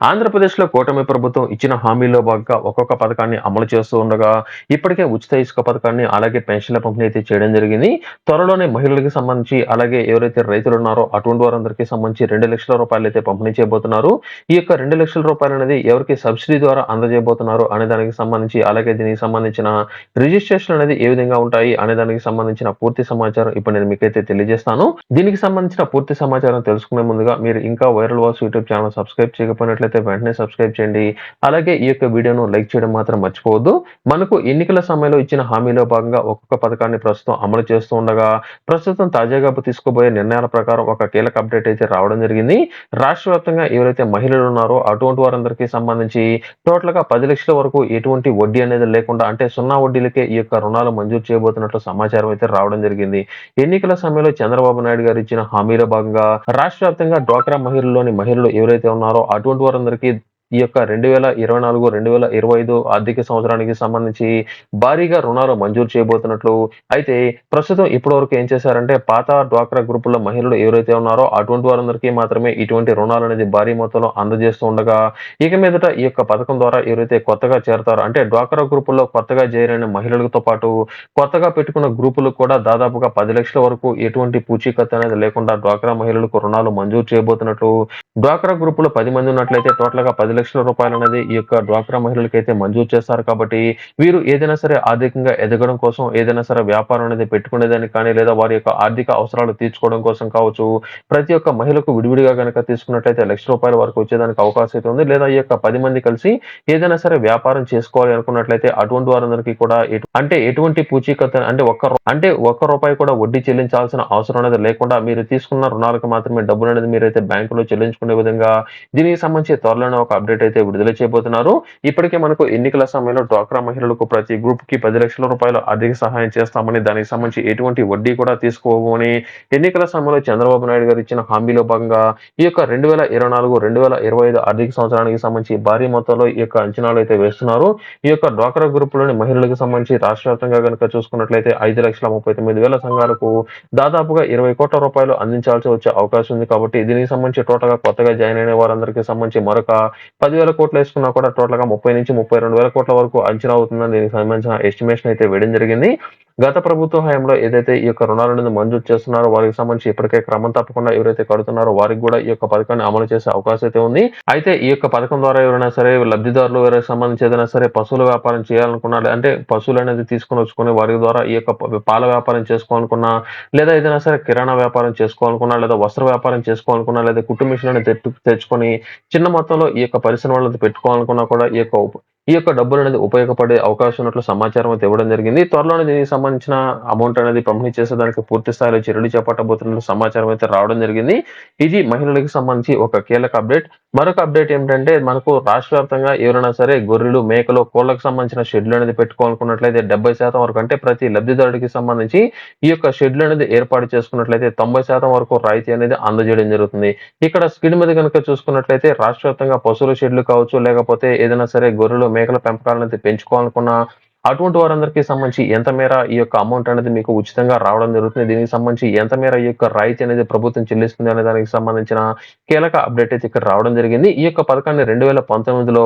ఆంధ్రప్రదేశ్లో కూటమి ప్రభుత్వం ఇచ్చిన హామీలో భాగంగా ఒక్కొక్క పథకాన్ని అమలు చేస్తూ ఉండగా ఇప్పటికే ఉచిత ఇసుక పథకాన్ని అలాగే పెన్షన్ల పంపిణీ అయితే చేయడం జరిగింది. త్వరలోనే మహిళలకు సంబంధించి అలాగే ఎవరైతే రైతులు ఉన్నారో అటువంటి వారందరికీ సంబంధించి రెండు లక్షల రూపాయలు అయితే పంపిణీ చేయబోతున్నారు. ఈ యొక్క రెండు లక్షల రూపాయలు అనేది ఎవరికి సబ్సిడీ ద్వారా అందజేయబోతున్నారు అనే దానికి సంబంధించి అలాగే దీనికి సంబంధించిన రిజిస్ట్రేషన్ అనేది ఏ విధంగా ఉంటాయి అనే దానికి సంబంధించిన పూర్తి సమాచారం ఇప్పుడు నేను మీకైతే తెలియజేస్తాను. దీనికి సంబంధించిన పూర్తి సమాచారం తెలుసుకునే ముందుగా మీరు ఇంకా viral walls YouTube channel subscribe చేయకపోయినట్లయితే వెంటనే సబ్స్క్రైబ్ చేయండి. అలాగే ఈ యొక్క వీడియోను లైక్ చేయడం మాత్రం మర్చిపోవద్దు. మనకు ఎన్నికల సమయంలో ఇచ్చిన హామీలో భాగంగా ఒక్కొక్క పథకాన్ని ప్రస్తుతం అమలు చేస్తూ ఉండగా ప్రస్తుతం తాజాగా తీసుకోబోయే నిర్ణయాల ప్రకారం ఒక కీలక అప్డేట్ అయితే రావడం జరిగింది. రాష్ట్ర వ్యాప్తంగా ఎవరైతే మహిళలు ఉన్నారో అటువంటి వారందరికీ సంబంధించి టోటల్గా పది లక్షల వరకు ఎటువంటి వడ్డీ అనేది లేకుండా అంటే సున్నా వడ్డీలకే ఈ యొక్క రుణాలు మంజూరు చేయబోతున్నట్లు సమాచారం అయితే రావడం జరిగింది. ఎన్నికల సమయంలో చంద్రబాబు నాయుడు గారు ఇచ్చిన హామీలో భాగంగా రాష్ట్ర వ్యాప్తంగా డ్వాక్రా మహిళల్లోని మహిళలు ఎవరైతే ఉన్నారో అటువంటి అందరికీ ఈ యొక్క రెండు వేల ఇరవై నాలుగు రెండు వేల ఇరవై ఐదు ఆర్థిక సంవత్సరానికి సంబంధించి భారీగా రుణాలు మంజూరు చేయబోతున్నట్లు అయితే ప్రస్తుతం ఇప్పటివరకు ఏం చేశారంటే పాత డ్వాక్రా గ్రూపుల్లో మహిళలు ఎవరైతే ఉన్నారో అటువంటి వారందరికీ మాత్రమే ఇటువంటి రుణాలు అనేది భారీ మొత్తంలో అందజేస్తూ ఉండగా ఇక మీదట ఈ యొక్క పథకం ద్వారా ఎవరైతే కొత్తగా చేరతారో అంటే డ్వాక్రా గ్రూపుల్లో కొత్తగా చేరిన మహిళలతో పాటు కొత్తగా పెట్టుకున్న గ్రూపులు కూడా దాదాపుగా పది లక్షల వరకు ఎటువంటి పూచీకత్తు అనేది లేకుండా డ్వాక్రా మహిళలకు రుణాలు మంజూరు చేయబోతున్నట్లు డ్వాక్రా గ్రూపులో పది మంది ఉన్నట్లయితే టోటల్గా పది లక్షల రూపాయలు అనేది ఈ యొక్క డ్వాక్రా మహిళలకి అయితే మంజూరు చేస్తారు కాబట్టి వీరు ఏదైనా సరే ఆర్థికంగా ఎదగడం కోసం ఏదైనా సరే వ్యాపారం అనేది పెట్టుకునేదానికి కానీ లేదా వారి యొక్క ఆర్థిక అవసరాలు తీర్చుకోవడం కోసం కావచ్చు ప్రతి ఒక్క మహిళకు విడివిడిగా కనుక తీసుకున్నట్లయితే లక్ష రూపాయల వరకు వచ్చేదానికి అవకాశం అయితే ఉంది. లేదా ఈ యొక్క పది మంది కలిసి ఏదైనా సరే వ్యాపారం చేసుకోవాలి అనుకున్నట్లయితే అటువంటి వారందరికీ కూడా అంటే ఎటువంటి పూచీకత్తు అంటే ఒక్క అంటే ఒక్క రూపాయి కూడా వడ్డీ చెల్లించాల్సిన అవసరం అనేది లేకుండా మీరు తీసుకున్న రుణాలకు మాత్రమే డబ్బులు అనేది మీరైతే బ్యాంకులో చెల్లించుకునే విధంగా దీనికి సంబంధించి త్వరలోనే ఒక అప్డేట్ అయితే విడుదల చేయబోతున్నారు. ఇప్పటికే మనకు ఎన్నికల సమయంలో డ్వాక్రా మహిళలకు ప్రతి గ్రూప్కి పది లక్షల రూపాయలు ఆర్థిక సహాయం చేస్తామని దానికి సంబంధించి ఎటువంటి వడ్డీ కూడా తీసుకోమని ఎన్నికల సమయంలో చంద్రబాబు నాయుడు గారు ఇచ్చిన హామీలో భాగంగా ఈ యొక్క రెండు వేల ఇరవై నాలుగు రెండు వేల ఇరవై ఐదు ఆర్థిక సంవత్సరానికి సంబంధించి భారీ మొత్తంలో ఈ యొక్క అంచనాలు అయితే వేస్తున్నారు. ఈ యొక్క డ్వాక్రా గ్రూపులోని మహిళలకు సంబంధించి రాష్ట్ర వ్యాప్తంగా కనుక చూసుకున్నట్లయితే ఐదు లక్షల ముప్పై తొమ్మిది వేల సంఘాలకు దాదాపుగా ఇరవై కోట్ల రూపాయలు అందించాల్సి వచ్చే అవకాశం ఉంది కాబట్టి దీనికి సంబంధించి టోటల్గా కొత్తగా జాయిన్ అయిన వారందరికీ సంబంధించి మరొక పదివేల కోట్లు వేసుకున్నా కూడా టోటల్గా ముప్పై నుంచి ముప్పై రెండు వేల కోట్ల వరకు అంచనా అవుతుందని దీనికి సంబంధించిన ఎస్టిమేషన్ అయితే వేయడం జరిగింది. గత ప్రభుత్వ హయాంలో ఏదైతే ఈ యొక్క రుణాలను మంజూరు చేస్తున్నారో వారికి సంబంధించి ఇప్పటికే క్రమం తప్పకుండా ఎవరైతే కడుతున్నారో వారికి కూడా ఈ యొక్క పథకాన్ని అమలు చేసే అవకాశం అయితే ఉంది. అయితే ఈ యొక్క పథకం ద్వారా ఎవరైనా సరే లబ్ధిదారులు ఎవరైనా సంబంధించి ఏదైనా సరే పశువుల వ్యాపారం చేయాలనుకున్నారు అంటే పశువులు అనేది తీసుకుని వచ్చుకుని వారి ద్వారా ఈ యొక్క పాల వ్యాపారం చేసుకోవాలనుకున్నా లేదా ఏదైనా సరే కిరాణా వ్యాపారం చేసుకోవాలనుకున్నా లేదా వస్త్ర వ్యాపారం చేసుకోవాలనుకున్నా లేదా కుటుంబ మిషన్ తెచ్చుకొని చిన్న మొత్తంలో ఈ యొక్క పరిశ్రమలను పెట్టుకోవాలనుకున్నా కూడా ఈ యొక్క ఈ యొక్క డబ్బులు అనేది ఉపయోగపడే అవకాశం ఉన్నట్లు సమాచారం అయితే ఇవ్వడం జరిగింది. త్వరలోనే దీనికి సంబంధించిన అమౌంట్ అనేది పంపిణీ చేసేదానికి పూర్తి స్థాయిలో చర్యలు చేపట్టబోతున్నట్లు సమాచారం అయితే రావడం జరిగింది. ఇది మహిళలకు సంబంధించి ఒక కీలక అప్డేట్. మరొక అప్డేట్ ఏమిటంటే మనకు రాష్ట్ర వ్యాప్తంగా ఎవరైనా సరే గొర్రెలు మేకలు కోళ్ళకు సంబంధించిన షెడ్లు అనేది పెట్టుకోవాలనుకున్నట్లయితే డెబ్బై శాతం వరకు అంటే ప్రతి లబ్ధిదారుడికి సంబంధించి ఈ యొక్క షెడ్లు అనేది ఏర్పాటు చేసుకున్నట్లయితే తొంభై శాతం వరకు రాయితీ అనేది అందజేయడం జరుగుతుంది. ఇక్కడ స్క్రీన్ మీద కనుక చూసుకున్నట్లయితే రాష్ట్ర వ్యాప్తంగా పశువుల షెడ్లు కావచ్చు లేకపోతే ఏదైనా సరే గొర్రెలు మేకల పెంపకాలను అనేది పెంచుకోవాలనుకున్న అటువంటి వారందరికీ సంబంధించి ఎంత మేర ఈ యొక్క అమౌంట్ అనేది మీకు ఉచితంగా రావడం జరుగుతుంది? దీనికి సంబంధించి ఎంత మేర ఈ యొక్క రాయితీ అనేది ప్రభుత్వం చెల్లిస్తుంది అనే దానికి సంబంధించిన కీలక అప్డేట్ అయితే ఇక్కడ రావడం జరిగింది. ఈ యొక్క పథకాన్ని రెండు వేల పంతొమ్మిదిలో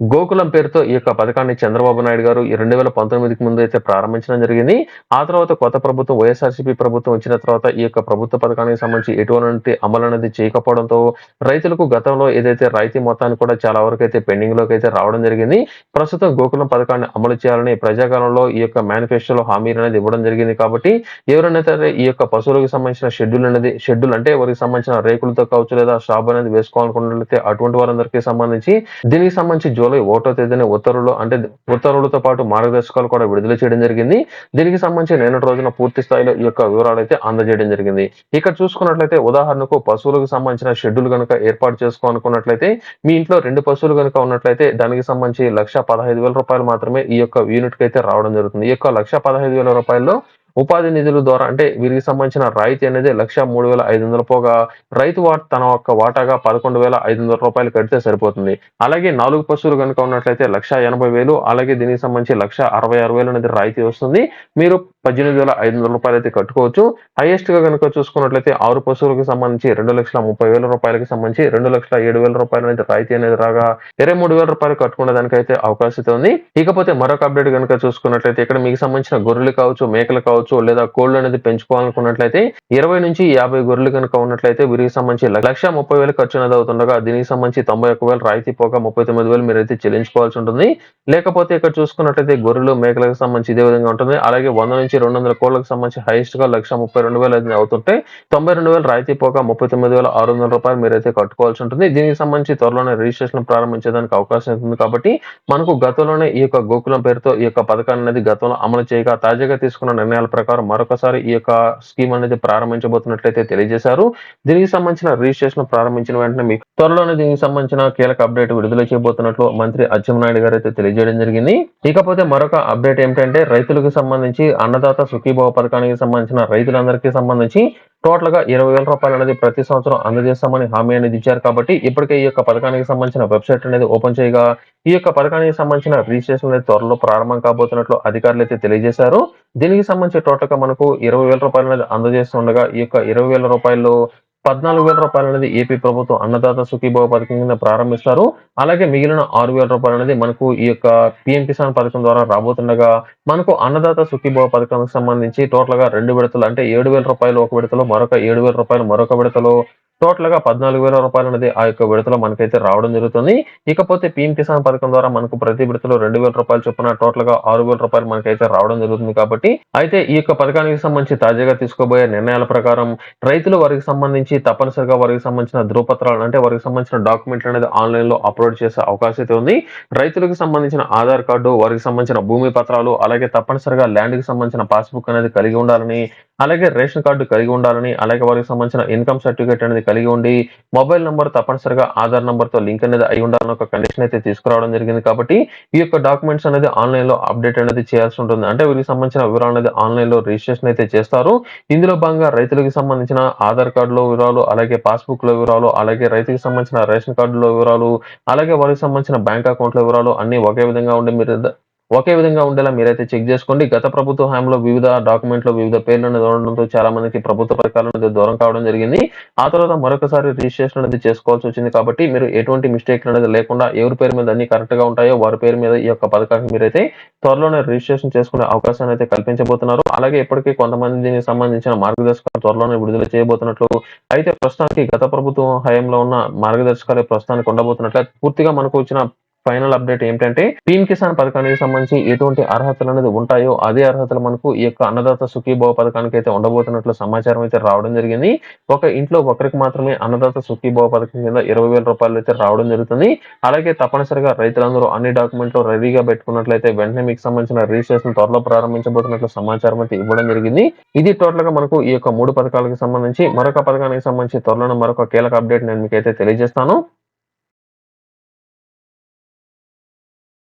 గోకులం పేరుతో ఈ యొక్క పథకాన్ని చంద్రబాబు నాయుడు గారు ఈ రెండు వేల పంతొమ్మిదికి ముందు అయితే ప్రారంభించడం జరిగింది. ఆ తర్వాత కొత్త ప్రభుత్వం వైఎస్ఆర్సీపీ ప్రభుత్వం వచ్చిన తర్వాత ఈ యొక్క ప్రభుత్వ పథకానికి సంబంధించి ఎటువంటి అమలు అనేది చేయకపోవడంతో రైతులకు గతంలో ఏదైతే రాయితీ మొత్తాన్ని కూడా చాలా వరకు అయితే పెండింగ్లోకి అయితే రావడం జరిగింది. ప్రస్తుతం గోకులం పథకాన్ని అమలు చేయాలని ప్రజాకాలంలో ఈ యొక్క మేనిఫెస్టోలో హామీలు అనేది ఇవ్వడం జరిగింది కాబట్టి ఎవరైనా సరే ఈ యొక్క పశువులకు సంబంధించిన షెడ్యూల్ అనేది షెడ్యూల్ అంటే వారికి సంబంధించిన రేకులతో కావచ్చు లేదా షాప్ అనేది వేసుకోవాలనుకున్నట్లయితే అటువంటి వారందరికీ సంబంధించి దీనికి సంబంధించి జూలై ఒకటో తేదీన ఉత్తర్వులు అంటే ఉత్తర్వులతో పాటు మార్గదర్శకాలు కూడా విడుదల చేయడం జరిగింది. దీనికి సంబంధించి నిన్నటి రోజున పూర్తి స్థాయిలో ఈ యొక్క వివరాలు అయితే అందజేయడం జరిగింది. ఇక్కడ చూసుకున్నట్లయితే ఉదాహరణకు పశువులకు సంబంధించిన షెడ్యూల్ కనుక ఏర్పాటు చేసుకోవాలనుకున్నట్లయితే మీ ఇంట్లో రెండు పశువులు కనుక ఉన్నట్లయితే దానికి సంబంధించి లక్ష పదహైదు వేల రూపాయలు మాత్రమే ఈ యొక్క యూనిట్కి అయితే రావడం జరుగుతుంది. ఈ యొక్క లక్ష పదహైదు వేల రూపాయల్లో ఉపాధి నిధుల ద్వారా అంటే వీరికి సంబంధించిన రాయితీ అనేది లక్ష మూడు వేల ఐదు వందల పోగా రైతు వాట్ తన యొక్క వాటాగా పదకొండు వేల ఐదు వందల రూపాయలు కడితే సరిపోతుంది. అలాగే నాలుగు పశువులు కనుక ఉన్నట్లయితే లక్ష ఎనభై వేలు అలాగే దీనికి సంబంధించి లక్ష అరవై ఆరు వేలు అనేది రాయితీ వస్తుంది. మీరు పద్దెనిమిది వేల ఐదు వందల రూపాయలు అయితే కట్టుకోవచ్చు. హైయెస్ట్గా కనుక చూసుకున్నట్లయితే ఆరు పశువులకు సంబంధించి రెండు లక్షల ముప్పై వేల రూపాయలకి సంబంధించి రెండు లక్షల ఏడు వేల రూపాయలు అయితే రాయితీ అనేది రాగా ఇరవై మూడు వేల రూపాయలు కట్టుకునే దానికైతే అవకాశం ఉంది. ఇకపోతే మరొక అప్డేట్ కనుక చూసుకున్నట్లయితే ఇక్కడ మీకు సంబంధించిన గొర్రెలు కావచ్చు మేకలు కావచ్చు లేదా కోళ్ళు అనేది పెంచుకోవాలనుకున్నట్లయితే ఇరవై నుంచి యాభై గొర్రెలు కనుక ఉన్నట్లయితే వీరికి సంబంధించి లక్ష ముప్పై వేలు ఖర్చు అనేది అవుతుండగా దీనికి సంబంధించి తొంభై ఒక్క వేలు రాయితీ పోగా ముప్పై తొమ్మిది వేలు మీరైతే చెల్లించుకోవాల్సి ఉంటుంది. లేకపోతే ఇక్కడ చూసుకున్నట్లయితే గొర్రెలు మేకలకు సంబంధించి ఇదే విధంగా ఉంటుంది. అలాగే వంద నుంచి రెండు వందల కోళ్ళకు సంబంధించి హైయెస్ట్గా లక్ష ముప్పై రెండు వేలు అయితే అవుతుంటే తొంభై రెండు వేలు రాయితీ పోక ముప్పై తొమ్మిది వేల ఆరు వందల రూపాయలు మీరైతే కట్టుకోవాల్సి ఉంటుంది. దీనికి సంబంధించి త్వరలోనే రిజిస్ట్రేషన్ ప్రారంభించేదానికి అవకాశం ఉంటుంది కాబట్టి మనకు గతంలోనే ఈ యొక్క గోకులం పేరుతో ఈ యొక్క పథకాన్ని అనేది గతంలో అమలు చేయగా తాజాగా తీసుకున్న నిర్ణయాల ప్రకారం మరొకసారి ఈ యొక్క స్కీమ్ అనేది ప్రారంభించబోతున్నట్లయితే తెలియజేశారు. దీనికి సంబంధించిన రిజిస్ట్రేషన్ ప్రారంభించిన వెంటనే మీకు త్వరలోనే దీనికి సంబంధించిన కీలక అప్డేట్ విడుదల చేయబోతున్నట్లు మంత్రి అచ్చెన్నాయుడు గారు అయితే తెలియజేయడం జరిగింది. ఇకపోతే మరొక అప్డేట్ ఏమిటంటే రైతులకు సంబంధించి అన్నదాత సుఖీభావ పథకానికి సంబంధించిన రైతులందరికీ సంబంధించి టోటల్గా ఇరవై వేల రూపాయలు అనేది ప్రతి సంవత్సరం అందజేస్తామని హామీ అనేది ఇచ్చారు. కాబట్టి ఇప్పటికే ఈ యొక్క పథకానికి సంబంధించిన వెబ్సైట్ అనేది ఓపెన్ చేయగా ఈ యొక్క పథకానికి సంబంధించిన రిజిస్ట్రేషన్ అనేది త్వరలో ప్రారంభం కాబోతున్నట్లు అధికారులు అయితే తెలియజేశారు. దీనికి సంబంధించి టోటల్గా మనకు ఇరవై వేల రూపాయలు అనేది అందజేస్తుండగా ఈ యొక్క ఇరవై వేల రూపాయలు పద్నాలుగు వేల రూపాయలు అనేది ఏపీ ప్రభుత్వం అన్నదాత సుఖీభావ పథకం కింద ప్రారంభిస్తారు. అలాగే మిగిలిన ఆరు వేల రూపాయలు అనేది మనకు ఈ యొక్క పిఎం కిసాన్ పథకం ద్వారా రాబోతుండగా మనకు అన్నదాత సుఖీభావ పథకానికి సంబంధించి టోటల్గా రెండు విడతలు అంటే ఏడు వేల రూపాయలు ఒక విడతలో మరొక ఏడు వేల రూపాయలు మరొక విడతలో టోటల్గా పద్నాలుగు వేల రూపాయలు అనేది ఆ యొక్క విడతలో మనకైతే రావడం జరుగుతుంది. ఇకపోతే పీఎం కిసాన్ పథకం ద్వారా మనకు ప్రతి విడతలో రెండు వేల రూపాయలు చొప్పున టోటల్గా ఆరు వేల రూపాయలు మనకైతే రావడం జరుగుతుంది కాబట్టి అయితే ఈ యొక్క పథకానికి సంబంధించి తాజాగా తీసుకోబోయే నిర్ణయాల ప్రకారం రైతులు వారికి సంబంధించి తప్పనిసరిగా వారికి సంబంధించిన ధృవపత్రాలు అంటే వారికి సంబంధించిన డాక్యుమెంట్లు అనేది ఆన్లైన్లో అప్లోడ్ చేసే అవకాశం అయితే ఉంది. రైతులకు సంబంధించిన ఆధార్ కార్డు వారికి సంబంధించిన భూమి పత్రాలు అలాగే తప్పనిసరిగా ల్యాండ్కి సంబంధించిన పాస్బుక్ అనేది కలిగి ఉండాలని అలాగే రేషన్ కార్డు కలిగి ఉండాలని అలాగే వారికి సంబంధించిన ఇన్కమ్ సర్టిఫికేట్ అనేది కలిగి ఉండి మొబైల్ నెంబర్ తప్పనిసరిగా ఆధార్ నంబర్తో లింక్ అనేది అయి ఉండాలని ఒక కండిషన్ అయితే తీసుకురావడం జరిగింది. కాబట్టి ఈ యొక్క డాక్యుమెంట్స్ అనేది ఆన్లైన్లో అప్డేట్ అనేది చేయాల్సి ఉంటుంది. అంటే వీరికి సంబంధించిన వివరాలు అనేది ఆన్లైన్లో రిజిస్ట్రేషన్ అయితే చేస్తారు. ఇందులో భాగంగా రైతులకు సంబంధించిన ఆధార్ కార్డులో వివరాలు అలాగే పాస్బుక్లో వివరాలు అలాగే రైతుకి సంబంధించిన రేషన్ కార్డులో వివరాలు అలాగే వారికి సంబంధించిన బ్యాంక్ అకౌంట్లో వివరాలు అన్ని ఒకే విధంగా ఉండి మీరు ఒకే విధంగా ఉండేలా మీరైతే చెక్ చేసుకోండి. గత ప్రభుత్వ హయాంలో వివిధ డాక్యుమెంట్లు వివిధ పేర్లు అనేది ఉండడంతో చాలా మందికి ప్రభుత్వ పథకాలు అనేది దూరం కావడం జరిగింది. ఆ తర్వాత మరొకసారి రిజిస్ట్రేషన్ అనేది చేసుకోవాల్సి వచ్చింది కాబట్టి మీరు ఎటువంటి మిస్టేక్ అనేది లేకుండా ఎవరి పేరు మీద అన్ని కరెక్ట్గా ఉంటాయో వారి పేరు మీద ఈ యొక్క పథకానికి మీరైతే త్వరలోనే రిజిస్ట్రేషన్ చేసుకునే అవకాశాన్ని అయితే కల్పించబోతున్నారు. అలాగే ఇప్పటికీ కొంతమంది దీనికి సంబంధించిన మార్గదర్శకాలు త్వరలోనే విడుదల చేయబోతున్నట్లు అయితే ప్రస్తుతానికి గత ప్రభుత్వం హయాంలో ఉన్న మార్గదర్శకాలు ప్రస్తుతానికి ఉండబోతున్నట్లు. పూర్తిగా మనకు వచ్చిన ఫైనల్ అప్డేట్ ఏంటంటే పీఎం కిసాన్ పథకానికి సంబంధించి ఎటువంటి అర్హతలు అనేది ఉంటాయో అదే అర్హతలు మనకు ఈ యొక్క అన్నదాత సుఖీభావ పథకానికి అయితే ఉండబోతున్నట్లు సమాచారం అయితే రావడం జరిగింది. ఒక ఇంట్లో ఒకరికి మాత్రమే అన్నదాత సుఖీభావ పథకం కింద ఇరవై వేల రూపాయలు అయితే రావడం జరుగుతుంది. అలాగే తప్పనిసరిగా రైతులందరూ అన్ని డాక్యుమెంట్లు రెడీగా పెట్టుకున్నట్లయితే వెంటనే మీకు సంబంధించిన రిజిస్ట్రేషన్ త్వరలో ప్రారంభించబోతున్నట్లు సమాచారం అయితే ఇవ్వడం జరిగింది. ఇది టోటల్గా మనకు ఈ యొక్క మూడు పథకాలకు సంబంధించి మరొక పథకానికి సంబంధించి త్వరలో మరొక కీలక అప్డేట్ నేను మీకైతే తెలియజేస్తాను.